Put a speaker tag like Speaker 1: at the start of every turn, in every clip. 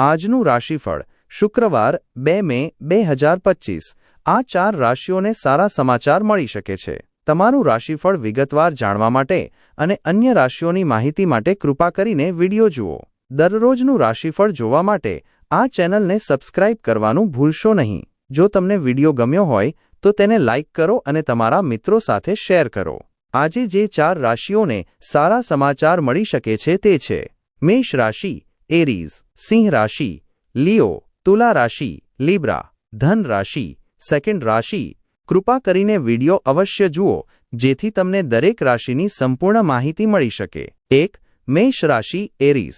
Speaker 1: આજનું રાશિફળ શુક્રવાર બે મે બે હજાર પચીસ. આ ચાર રાશિઓને સારા સમાચાર મળી શકે છે. તમારું રાશિફળ વિગતવાર જાણવા માટે અને અન્ય રાશિઓની માહિતી માટે કૃપા કરીને વિડિયો જુઓ. દરરોજનું રાશિફળ જોવા માટે આ ચેનલને સબસ્ક્રાઇબ કરવાનું ભૂલશો નહીં. જો તમને વિડિયો ગમ્યો હોય, તો તેને લાઇક કરો અને તમારા મિત્રો સાથે શેર કરો. આજે જે ચાર રાશિઓને સારા સમાચાર મળી શકે છે તે છે. મેષ રાશિ એરીઝ સિંહ રાશિ લિયો તુલા રાશિ લીબ્રા ધન રાશિ સેકન્ડ રાશિ કૃપા કરીને વિડિયો અવશ્ય જુઓ, જેથી તમને દરેક રાશિની સંપૂર્ણ માહિતી મળી શકે. એક, મેષ રાશિ એરીઝ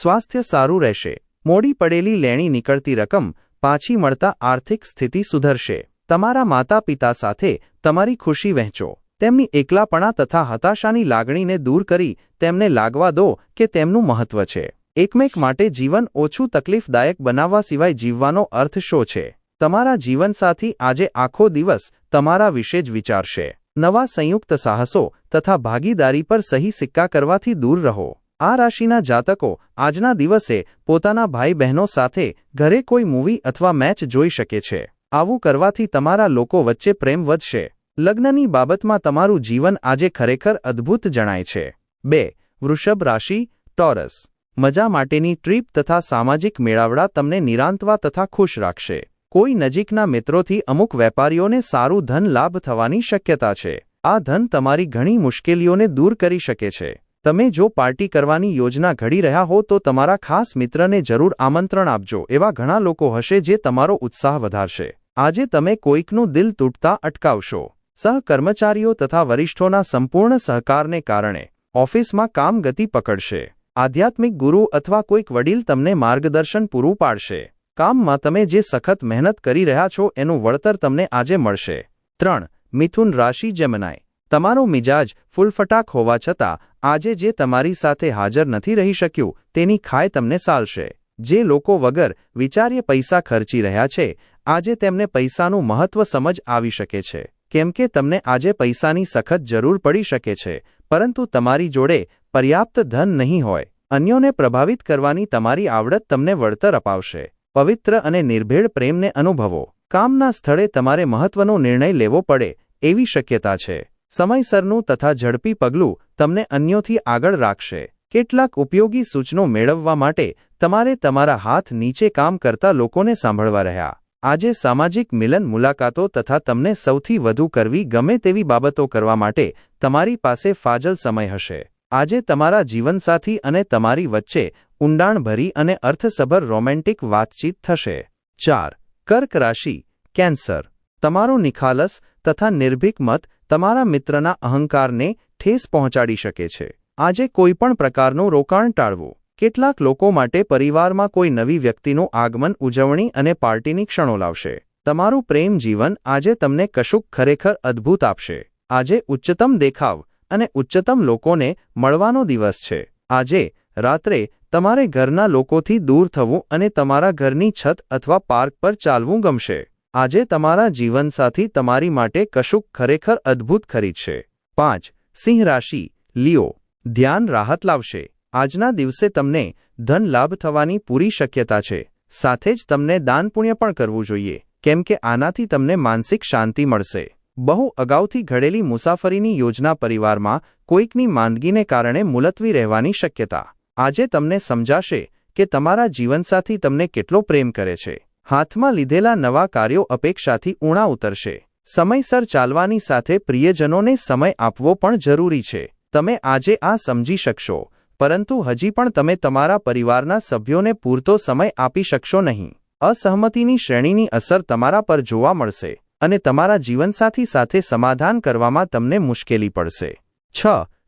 Speaker 1: સ્વાસ્થ્ય સારું રહેશે. મોડી પડેલી લેણી નીકળતી રકમ પાછી મળતા આર્થિક સ્થિતિ સુધરશે. તમારા માતા પિતા સાથે તમારી ખુશી વહેંચો. તેમની એકલાપણા તથા હતાશાની લાગણીને દૂર કરી તેમને લાગવા દો કે તેમનું મહત્વ છે. એકમેક માટે જીવન ઓછું તકલીફદાયક બનાવવા સિવાય જીવવાનો અર્થ શો છે? તમારા જીવનસાથી આજે આખો દિવસ તમારા વિશે જ વિચારશે. નવા સંયુક્ત સાહસો તથા ભાગીદારી પર સહી સિક્કા કરવાથી દૂર રહો. આ રાશિના જાતકો આજના દિવસે પોતાના ભાઈ બહેનો સાથે ઘરે કોઈ મૂવી અથવા મેચ જોઈ શકે છે. આવું કરવાથી તમારા લોકો વચ્ચે પ્રેમ વધશે. લગ્નની બાબતમાં તમારું જીવન આજે ખરેખર અદ્ભુત જણાય છે. બે, વૃષભ રાશિ, ટોરસ. મજા માટેની ટ્રીપ તથા સામાજિક મેળાવડા તમને નિરાંતવા તથા ખુશ રાખશે. કોઈ નજીકના મિત્રોથી અમુક વેપારીઓને સારું ધન લાભ થવાની શક્યતા છે. આ ધન તમારી ઘણી મુશ્કેલીઓને દૂર કરી શકે છે. તમે જો પાર્ટી કરવાની યોજના ઘડી રહ્યા હો તો તમારા ખાસ મિત્રને જરૂર આમંત્રણ આપજો, એવા ઘણા લોકો હશે જે તમારો ઉત્સાહ વધારશે. આજે તમે કોઈકનું દિલ તૂટતા અટકાવશો. સહકર્મચારીઓ તથા વરિષ્ઠોના સંપૂર્ણ સહકારને કારણે. ઓફિસમાં કામ ગતિ પકડશે. આધ્યાત્મિક ગુરુ અથવા કોઈક વડીલ તમને માર્ગદર્શન પૂરું પાડશે. કામમાં તમે જે સખત મહેનત કરી રહ્યા છો એનું વળતર તમને આજે મળશે. ત્રણ, મિથુન રાશિ જેમનાય. તમારો મિજાજ ફૂલફટાક હોવા છતાં, આજે જે તમારી સાથે હાજર નથી રહી શક્યું, તેની ખાય તમને સાલશે. જે લોકો વગર વિચાર્ય પૈસા ખર્ચી રહ્યા છે, આજે તેમને પૈસાનું મહત્વ સમજ આવી શકે છે. કેમ કે તમને આજે પૈસાની સખત જરૂર પડી શકે છે, પરંતુ તમારી જોડે પર્યાપ્ત ધન નહીં હોય, અન્યોને પ્રભાવિત કરવાની તમારી આવડત તમને વળતર અપાવશે. પવિત્ર અને નિર્ભેળ પ્રેમને અનુભવો. કામના સ્થળે તમારે મહત્વનો નિર્ણય લેવો પડે, એવી શક્યતા છે. સમયસરનું તથા ઝડપી પગલું તમને અન્યોથી આગળ રાખશે. કેટલાક ઉપયોગી સૂચનો મેળવવા માટે તમારે તમારા હાથ નીચે કામ કરતા લોકોને સાંભળવા રહ્યા. આજે સામાજિક મિલન મુલાકાતો તથા તમને સૌથી વધુ કરવી ગમે તેવી બાબતો કરવા માટે તમારી પાસે ફાજલ સમય હશે. આજે તમારા જીવનસાથી અને તમારી વચ્ચે ઊંડાણભરી અને અર્થસભર રોમેન્ટિક વાતચીત થશે. ચાર, કર્ક રાશિ, કેન્સર. તમારો નિખાલસ તથા નિર્ભીક મત તમારા મિત્રના અહંકારને ઠેસ પહોંચાડી શકે છે. આજે કોઈપણ પ્રકારનું રોકાણ ટાળવું. કેટલાક લોકો માટે પરિવારમાં કોઈ નવી વ્યક્તિનું આગમન, ઉજવણી અને પાર્ટીની ક્ષણો લાવશે. તમારું પ્રેમ જીવન આજે તમને કશુંક ખરેખર અદ્ભુત આપશે. આજે ઉચ્ચતમ દેખાવ અને ઉચ્ચતમ લોકોને મળવાનો દિવસ છે. આજે, રાત્રે, તમારે ઘરના લોકોથી દૂર થવું અને તમારા ઘરની છત અથવા પાર્ક પર ચાલવું ગમશે. આજે તમારા જીવનસાથી તમારી માટે કશુંક ખરેખર અદ્ભુત ખરીદશે પાંચ, સિંહ રાશિ, લિયો, ધ્યાન રાહત લાવશે. આજના દિવસે તમને ધન લાભ થવાની પૂરી શક્યતા છે. સાથે જ તમને દાન પુણ્ય પણ કરવું જોઈએ. કેમ કે આનાથી તમને માનસિક શાંતિ મળશે. બહુ અગાઉથી ઘડેલી મુસાફરીની યોજના પરિવારમાં કોઈકની માંદગીને કારણે મુલતવી રહેવાની શક્યતા. આજે તમને સમજાશે કે તમારા જીવનસાથી તમને કેટલો પ્રેમ કરે છે. હાથમાં લીધેલા નવા કાર્યો અપેક્ષાથી ઊણા ઉતરશે. સમયસર ચાલવાની સાથે પ્રિયજનોને સમય આપવો પણ જરૂરી છે. તમે આજે આ સમજી શકશો, પરંતુ હજી પણ તમે તમારા પરિવારના સભ્યોને પૂરતો સમય આપી શકશો નહીં. અસહમતિની શ્રેણીની અસર તમારા પર જોવા મળશે. અને તમારા જીવનસાથી સાથે સમાધાન કરવામાં તમને મુશ્કેલી પડશે. છ.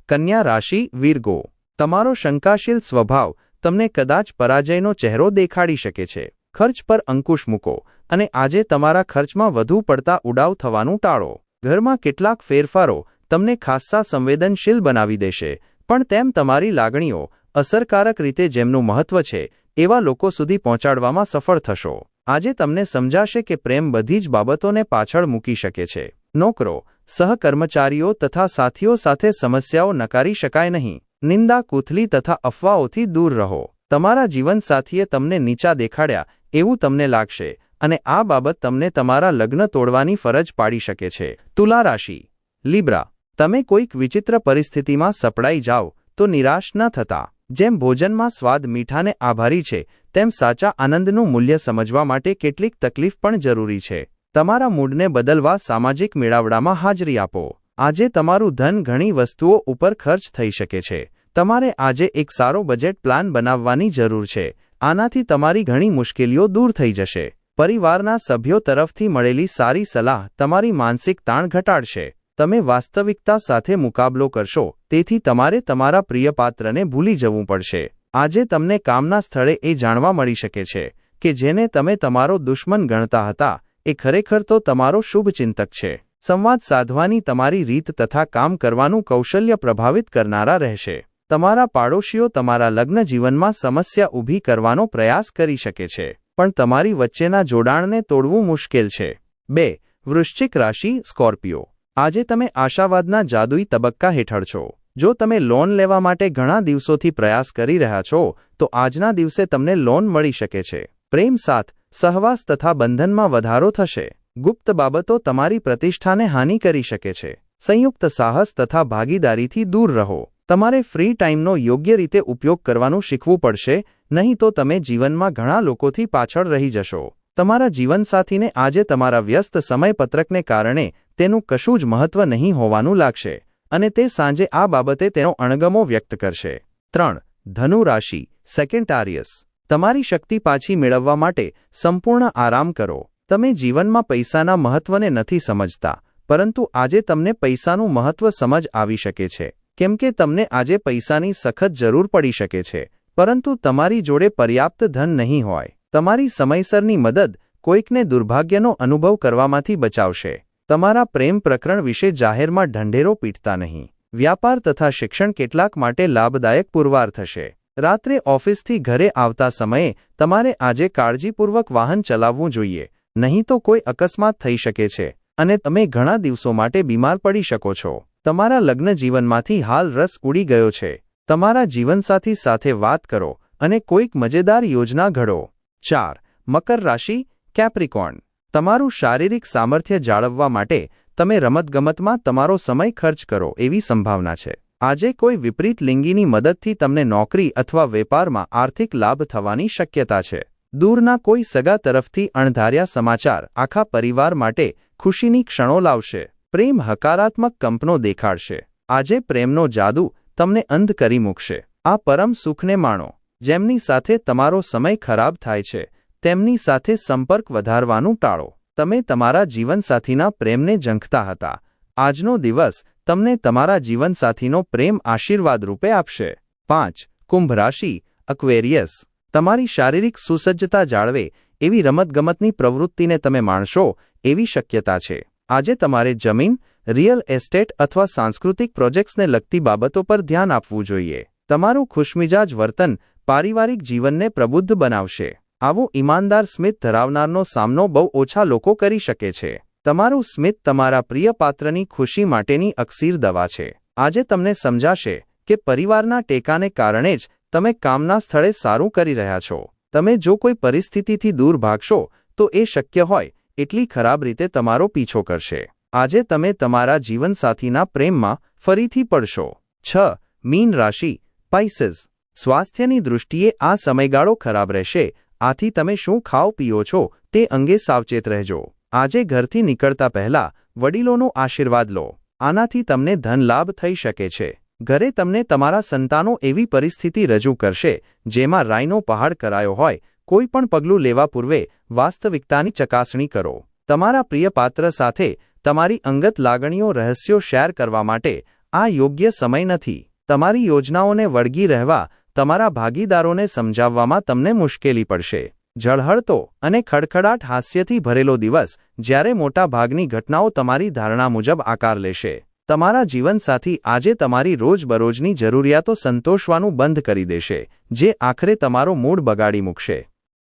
Speaker 1: કન્યા રાશિ, વીરગો. તમારો શંકાશીલ સ્વભાવ તમને કદાચ પરાજયનો ચહેરો દેખાડી શકે છે. ખર્ચ પર અંકુશ મૂકો અને આજે તમારા ખર્ચમાં વધુ પડતા ઉડાવ થવાનું ટાળો. ઘરમાં કેટલાક ફેરફારો તમને ખાસ્સા સંવેદનશીલ બનાવી દેશે, પણ તેમ તમારી લાગણીઓ અસરકારક રીતે જેમનું મહત્વ છે, એવા લોકો સુધી પહોંચાડવામાં સફળ થશો. આજે તમને સમજાશે કે પ્રેમ બધી જ બાબતોને પાછળ મૂકી શકે છે. નોકરો, સહકર્મચારીઓ તથા સાથીઓ સાથે સમસ્યાઓ નકારી શકાય નહીં. નિંદા, કૂથલી તથા અફવાઓથી દૂર રહો. તમારા જીવનસાથીએ તમને નીચા દેખાડ્યા, એવું તમને લાગશે, અને આ બાબત તમને તમારા લગ્ન તોડવાની ફરજ પાડી શકે છે. તુલા રાશિ, લીબ્રા, તમે કોઈક વિચિત્ર પરિસ્થિતિમાં સપડાઈ જાઓ, તો નિરાશ ન થતા. જેમ ભોજનમાં સ્વાદ મીઠાને આભારી છે તેમ સાચા આનંદનું મૂલ્ય સમજવા માટે કેટલીક તકલીફ પણ જરૂરી છે. તમારા મૂડને બદલવા સામાજિક મેળાવડામાં હાજરી આપો. આજે તમારું ધન ઘણી વસ્તુઓ ઉપર ખર્ચ થઈ શકે છે. તમારે આજે એક સારો બજેટ પ્લાન બનાવવાની જરૂર છે. આનાથી તમારી ઘણી મુશ્કેલીઓ દૂર થઈ જશે. પરિવારના સભ્યો તરફથી મળેલી સારી સલાહ તમારી માનસિક તાણ ઘટાડશે. તમે વાસ્તવિકતા સાથે મુકાબલો કરશો, તેથી તમારે તમારા પ્રિયપાત્રને ભૂલી જવું પડશે. આજે તમને કામના સ્થળે એ જાણવા મળી શકે છે કે જેને તમે તમારો દુશ્મન ગણતા હતા, એ ખરેખર તો તમારો શુભચિંતક છે. સંવાદ સાધવાની તમારી રીત તથા કામ કરવાનું કૌશલ્ય પ્રભાવિત કરનારા રહેશે. તમારા પાડોશીઓ તમારા લગ્ન જીવનમાં સમસ્યા ઊભી કરવાનો પ્રયાસ કરી શકે છે, પણ તમારી વચ્ચેના જોડાણને તોડવું મુશ્કેલ છે. બે, વૃશ્ચિક રાશિ સ્કોર્પિયો. આજે તમે આશાવાદના જાદુઈ તબક્કા હેઠળ છો. જો તમે લોન લેવા માટે ઘણા દિવસોથી પ્રયાસ કરી રહ્યા છો, તો આજના દિવસે તમને લોન મળી શકે છે. પ્રેમ સાથ, સહવાસ તથા બંધનમાં વધારો થશે. ગુપ્ત બાબતો તમારી પ્રતિષ્ઠાને હાનિ કરી શકે છે. સંયુક્ત સાહસ તથા ભાગીદારીથી દૂર રહો. તમારે ફ્રી ટાઈમનો યોગ્ય રીતે ઉપયોગ કરવાનું શીખવું પડશે, નહીં તો તમે જીવનમાં ઘણા લોકોથી પાછળ રહી જશો. તમારા જીવનસાથીને આજે તમારા વ્યસ્ત સમયપત્રકને કારણે તેનું કશું જ મહત્વ નહીં હોવાનું લાગશે. અને તે સાંજે આ બાબતે તેનો અણગમો વ્યક્ત કરશે. ત્રણ, ધનુ રાશિ સેકેન્ટારિયસ તમારી શક્તિ પાછી મેળવવા માટે સંપૂર્ણ આરામ કરો. તમે જીવનમાં પૈસાના મહત્વને નથી સમજતા, પરંતુ આજે તમને પૈસાનું મહત્વ સમજ આવી શકે છે. કેમ કે તમને આજે પૈસાની સખત જરૂર પડી શકે છે, પરંતુ તમારી જોડે પર્યાપ્ત ધન નહીં હોય. તમારી સમયસરની મદદ કોઈકને દુર્ભાગ્યનો અનુભવ કરવામાંથી બચાવશે. તમારા પ્રેમ પ્રકરણ વિશે જાહેરમાં ઢંઢેરો પીટતા નહીં. વ્યાપાર તથા શિક્ષણ કેટલાક માટે લાભદાયક પુરવાર થશે. રાત્રે ઓફિસથી ઘરે આવતા સમયે તમારે આજે કાળજીપૂર્વક વાહન ચલાવવું જોઈએ, નહીં તો કોઈ અકસ્માત થઈ શકે છે, અને તમે ઘણા દિવસો માટે બીમાર પડી શકો છો. તમારા લગ્ન જીવનમાંથી હાલ રસ ઉડી ગયો છે. તમારા જીવનસાથી સાથે વાત કરો અને કોઈક મજેદાર યોજના ઘડો. ચાર, મકર રાશિ, કેપ્રિકોન. તમારું શારીરિક સામર્થ્ય જાળવવા માટે તમે રમતગમતમાં તમારો સમય ખર્ચ કરો એવી સંભાવના છે. આજે કોઈ વિપરીત લિંગીની મદદથી તમને નોકરી અથવા વેપારમાં આર્થિક લાભ થવાની શક્યતા છે. દૂરના કોઈ સગા તરફથી અણધાર્યા સમાચાર આખા પરિવાર માટે ખુશીની ક્ષણો લાવશે. પ્રેમ હકારાત્મક કંપનો દેખાડશે. આજે પ્રેમનો જાદુ તમને અંધ કરી મૂકશે. આ પરમ સુખને માણો. જેમની સાથે તમારો સમય ખરાબ થાય છે. તેમની સાથે સંપર્ક વધારવાનું ટાળો. તમે તમારા જીવનસાથીના પ્રેમને ઝંખતા હતા. આજનો દિવસ તમને તમારા જીવનસાથીનો પ્રેમ આશીર્વાદ રૂપે આપશે. પાંચ, કુંભ રાશિ અક્વેરિયસ તમારી શારીરિક સુસજ્જતા જાળવે, એવી રમતગમતની પ્રવૃત્તિને તમે માણશો, એવી શક્યતા છે. આજે તમારે જમીન, રિયલ એસ્ટેટ અથવા સાંસ્કૃતિક પ્રોજેક્ટ્સને લગતી બાબતો પર ધ્યાન આપવું જોઈએ. તમારું ખુશમિજાજ વર્તન પારિવારિક જીવનને પ્રબુદ્ધ બનાવશે. આવું ઈમાનદાર સ્મિત ધરાવનારનો સામનો બહુ ઓછા લોકો કરી શકે છે. તમારું સ્મિત તમારા પ્રિય પાત્રની ખુશી માટેની અક્ષીર દવા છે. આજે તમને સમજાશે કે પરિવારના ટેકાને કારણે જ તમે કામના સ્થળે સારું કરી રહ્યા છો. તમે જો કોઈ પરિસ્થિતિથી દૂર ભાગશો, તો એ શક્ય હોય, એટલી ખરાબ રીતે તમારો પીછો કરશે. આજે તમે તમારા જીવનસાથીના પ્રેમમાં ફરીથી પડશો. છ. મીન રાશિ પાઇસીસ સ્વાસ્થ્યની દૃષ્ટિએ આ સમયગાળો ખરાબ રહેશે આથી તમે શું ખાઓ પીઓ છો તે અંગે સાવચેત રહેજો. આજે ઘરથી નીકળતા પહેલા વડીલોનો આશીર્વાદ લો. આનાથી તમને ધનલાભ થઈ શકે છે. ઘરે તમને તમારા સંતાનો એવી પરિસ્થિતિ રજૂ કરશે, જેમાં રાયનો પહાડ કરાયો હોય, કોઈ પણ પગલું લેવા પૂર્વે વાસ્તવિકતાની ચકાસણી કરો. તમારા પ્રિય પાત્ર સાથે તમારી અંગત લાગણીઓ રહસ્યો શેર કરવા માટે આ યોગ્ય સમય નથી. તમારી યોજનાઓને વળગી રહેવા તમારા ભાગીદારોને સમજાવવામાં તમને મુશ્કેલી પડશે. ઝળહળતો અને ખડખડાટ હાસ્યથી ભરેલો દિવસ જ્યારે મોટાભાગની ઘટનાઓ તમારી ધારણા મુજબ આકાર લેશે. તમારા જીવનસાથી આજે તમારી રોજબરોજની જરૂરિયાતો સંતોષવાનું બંધ કરી દેશે, જે આખરે તમારો મૂડ બગાડી મૂકશે.